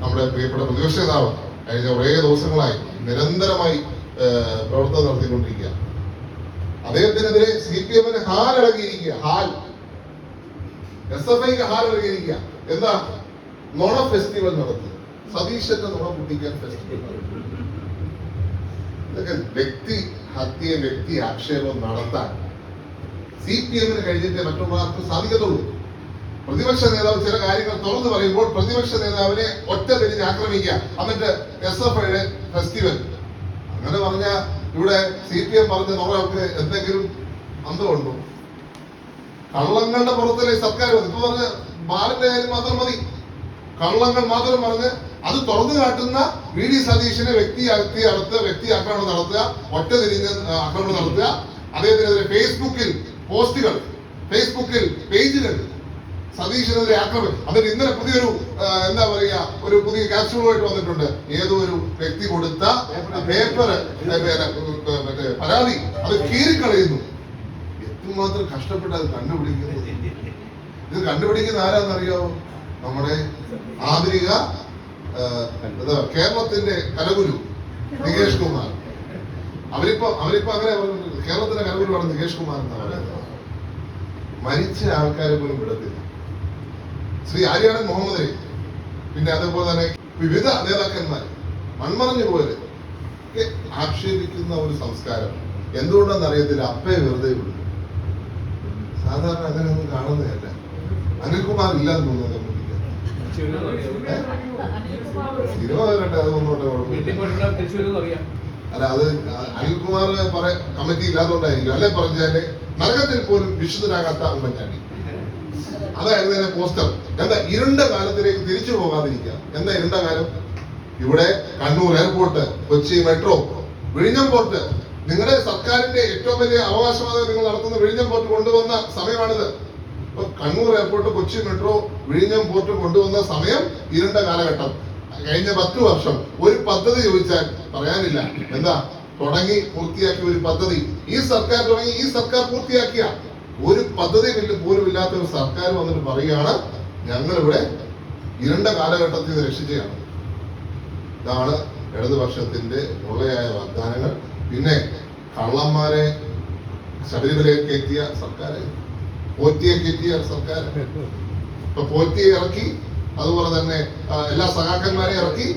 നമ്മുടെ പ്രിയപ്പെട്ട പ്രതിപക്ഷ നേതാവ് കഴിഞ്ഞ കുറേ ദിവസങ്ങളായി നിരന്തരമായി പ്രവർത്തനം നടത്തിക്കൊണ്ടിരിക്കുക അദ്ദേഹത്തിനെതിരെ സി പി എമ്മിന് ഹാൽ ഇളകിയിരിക്കുക ഹാൽ. എസ് എഫ് ഐക്ക് ഹാൽ ഇളകിയിരിക്കുക എന്താ? നുണ ഫെസ്റ്റിവൽ നടത്തി സതീശന്റെ നുണ കുട്ടിക്കാൻ ഫെസ്റ്റിവൽ ഇതൊക്കെ വ്യക്തി ഹത്യ വ്യക്തി ആക്ഷേപം നടത്താൻ സി പി എമ്മിന് കഴിഞ്ഞിട്ട് മറ്റുള്ളവർക്ക് സാധിക്കത്തുള്ളൂ. പ്രതിപക്ഷ നേതാവ് ചില കാര്യങ്ങൾ തുറന്നു പറയുമ്പോൾ പ്രതിപക്ഷ നേതാവിനെ ഒറ്റ തിരിഞ്ഞ് ആക്രമിക്കുക. എന്നിട്ട് എസ് എഫ് ഐയുടെ ഫെസ്റ്റിവൽ. അങ്ങനെ പറഞ്ഞ ഇവിടെ സി പി എം പറഞ്ഞ നമ്മളവർക്ക് എന്തെങ്കിലും അന്തമുണ്ടോ? കള്ളങ്ങളുടെ പുറത്തല്ലേ സർക്കാർ ഇപ്പൊ പറഞ്ഞ ബാലിന്റെ കാര്യം മാത്രം മതി. കള്ളങ്ങൾ മാത്രം പറഞ്ഞ് അത് തുറന്നു കാട്ടുന്ന വി ഡി സതീശനെ വ്യക്തി വ്യക്തി നടത്തുക വ്യക്തി ആക്രമണം നടത്തുക ഒറ്റ തിരിഞ്ഞ് ആക്രമണം നടത്തുക. അദ്ദേഹത്തിനെതിരെ ഫേസ്ബുക്കിൽ പോസ്റ്റുകൾ ഫേസ്ബുക്കിൽ പേജുകൾ സതീശനെതിരെ ആക്രമണം അതിന് ഇന്നലെ പുതിയൊരു എന്താ പറയുക ഒരു പുതിയ ക്യാപ്സ്യൂളുമായിട്ട് വന്നിട്ടുണ്ട്. ഏതോ ഒരു വ്യക്തി കൊടുത്ത പേപ്പർ മറ്റേ പരാതി. അത് കീറിക്കളയുന്നു. എത്രമാത്രം കഷ്ടപ്പെട്ട് അത് കണ്ടുപിടിക്കുന്നു ഇത് കണ്ടുപിടിക്കുന്ന ആരാന്നറിയോ നമ്മുടെ ആധുനിക കേരളത്തിന്റെ കലഗുരു നികേഷ് കുമാർ. അവരിപ്പോ അവരിപ്പോ അങ്ങനെ കേരളത്തിന്റെ കലഗുരുവാണ് നികേഷ് കുമാർ എന്നാ പറയുന്നത്. മരിച്ച ആൾക്കാരെ പോലും വിടത്തില്ല. ശ്രീ ആര്യാടൻ മുഹമ്മദ്. പിന്നെ അതേപോലെ തന്നെ വിവിധ നേതാക്കന്മാർ മൺമറഞ്ഞു ഒക്കെ ആക്ഷേപിക്കുന്ന ഒരു സംസ്കാരം. എന്തുകൊണ്ടെന്ന് അറിയത്തില്ല. അപ്പേ വെറുതെ വിടും. സാധാരണ അങ്ങനെയൊന്നും കാണുന്നതല്ല. അനിൽകുമാർ ഇല്ലാന്ന് തോന്നുന്നു അല്ല അത് അനിൽകുമാർ പറ കമ്മിറ്റി ഇല്ലാത്തതുകൊണ്ടായിരിക്കും. അല്ലെ പറഞ്ഞാൽ നരകത്തിൽ പോലും വിശുദ്ധനാകാത്ത ഉമ്മൻചാണ്ടി അതായിരുന്നു എന്റെ പോസ്റ്റർ. എന്താ ഇരുണ്ട കാലത്തിലേക്ക് തിരിച്ചു പോകാതിരിക്കുക? എന്താ ഇരുണ്ട കാലം? ഇവിടെ കണ്ണൂർ എയർപോർട്ട് കൊച്ചി മെട്രോ വിഴിഞ്ഞം പോർട്ട്. നിങ്ങളുടെ സർക്കാരിന്റെ ഏറ്റവും വലിയ അവകാശവാദം നിങ്ങൾ നടത്തുന്ന വിഴിഞ്ഞം പോർട്ട് കൊണ്ടുവന്ന സമയമാണിത്. ഇപ്പൊ കണ്ണൂർ എയർപോർട്ട് കൊച്ചി മെട്രോ വിഴിഞ്ഞം പോർട്ട് കൊണ്ടുവന്ന സമയം ഇരുണ്ട കാലഘട്ടം. കഴിഞ്ഞ പത്ത് വർഷം ഒരു പദ്ധതി ചോദിച്ചാൽ പറയാനില്ല. എന്താ? തുടങ്ങി പൂർത്തിയാക്കിയ ഒരു പദ്ധതി. ഈ സർക്കാർ തുടങ്ങി ഈ സർക്കാർ പൂർത്തിയാക്കിയ ഒരു പദ്ധതി പോലും- ഇല്ലാത്ത ഒരു സർക്കാർ വന്നിട്ട് പറയുകയാണ് ഞങ്ങളിവിടെ ഇരണ്ട കാലഘട്ടത്തിൽ നിന്ന് രക്ഷിച്ചതാണ്. ഇതാണ് ഇടതുപക്ഷത്തിന്റെ ഉള്ളയായ വാഗ്ദാനങ്ങൾ. പിന്നെ കള്ളന്മാരെ ശബരിമലയിലേക്ക് എത്തിയ സർക്കാർ പോറ്റിയൊക്കെ എത്തിയ സർക്കാർ ഇപ്പൊ പോറ്റിയെ ഇറക്കി അതുപോലെ തന്നെ എല്ലാ സഹാക്കന്മാരെ ഇറക്കി.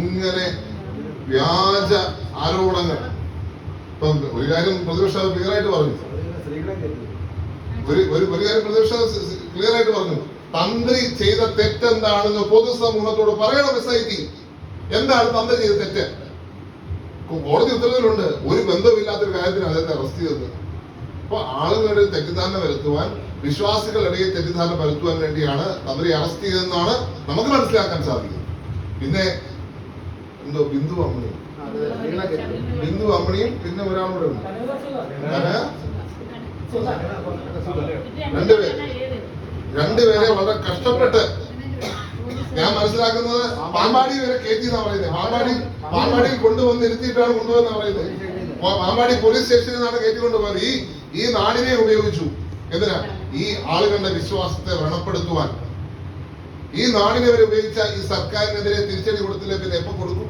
ഇങ്ങനെ വ്യാജ ആരോപണങ്ങൾ ഇപ്പം ഒരു കാര്യം പ്രതിപക്ഷ ക്ലിയർ ആയിട്ട് പറഞ്ഞു. ഒരു ഒരു ഒരു കാര്യം പ്രതിപക്ഷ ക്ലിയർ ആയിട്ട് പറഞ്ഞു. തന്ത്രി ചെയ്ത തെറ്റെന്താണെന്ന് പൊതുസമൂഹത്തോട് പറയണം എസ് ഐ ടി എന്താണ് തന്ത്രി ചെയ്ത തെറ്റ്? കോടതി ഉത്തരവിലുണ്ട്. ഒരു ബന്ധമില്ലാത്തൊരു കാര്യത്തിന് അദ്ദേഹത്തെ അറസ്റ്റ് ചെയ്തത് അപ്പൊ ആളുകളുടെ തെറ്റിദ്ധാരണ വരുത്തുവാൻ വിശ്വാസികളുടെ തെറ്റിദ്ധാരണ വരുത്തുവാൻ വേണ്ടിയാണ് തന്ത്രി അറസ്റ്റ് ചെയ്തതെന്നാണ് നമുക്ക് മനസ്സിലാക്കാൻ സാധിക്കുന്നത്. പിന്നെ എന്തോ ബിന്ദു അമ്മണി ബിന്ദു അമ്മണിയും പിന്നെ ഒരാളൂടെ ഉണ്ട്. രണ്ടുപേര്. രണ്ടുപേരെ വളരെ കഷ്ടപ്പെട്ട് ഞാൻ മനസ്സിലാക്കുന്നത് പാമ്പാടി വരെ കയറ്റി എന്നാ പറയുന്നത് പാമ്പാടി പാമ്പാടിയിൽ കൊണ്ടുവന്ന് ഇരുത്തിയിട്ടാണ് കൊണ്ടുവന്ന പറയുന്നത് പാമ്പാടി പോലീസ് സ്റ്റേഷനിൽ നിന്നാണ് കയറ്റി കൊണ്ടുപോയത് ഈ ഈ നാടിനെ ഉപയോഗിച്ചു. എന്തിനാ? ഈ ആളുകളുടെ വിശ്വാസത്തെ വ്രണപ്പെടുത്തുവാൻ. ഈ നാടിനെ അവർ ഉപയോഗിച്ച ഈ സർക്കാരിനെതിരെ തിരിച്ചടി കൊടുത്തില്ല? പിന്നെ എപ്പോ കൊടുക്കും?